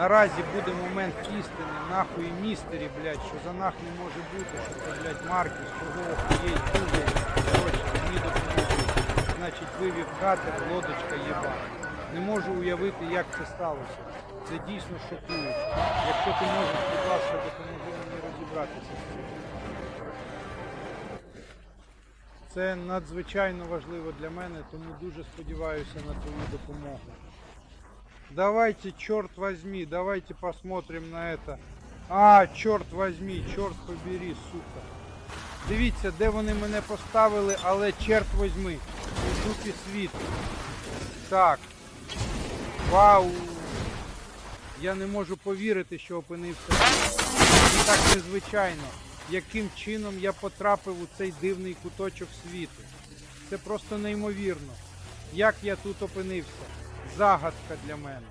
Наразі буде момент істини, нахуй містері, блядь, що за нах не може бути, що це, блядь, Маркіс, чого є дуже, коротше, мені допомогли. Значить, вивів катер, лодочка єба. Не можу уявити, як це сталося. Це дійсно шокуюче. Якщо ти можеш, будь ласка, допоможи мені розібратися з цим. Це надзвичайно важливо для мене, тому дуже сподіваюся на твою допомогу. Давайте, черт возьми, давайте посмотрим на это. А, черт возьми, черт побери, сука. Дивіться, де вони мене поставили, але черт возьми. У дупі світу. Так. Вау. Я не можу повірити, що опинився. Це так незвичайно. Яким чином я потрапив у цей дивний куточок світу. Це просто неймовірно. Як я тут опинився? Загадка для мене.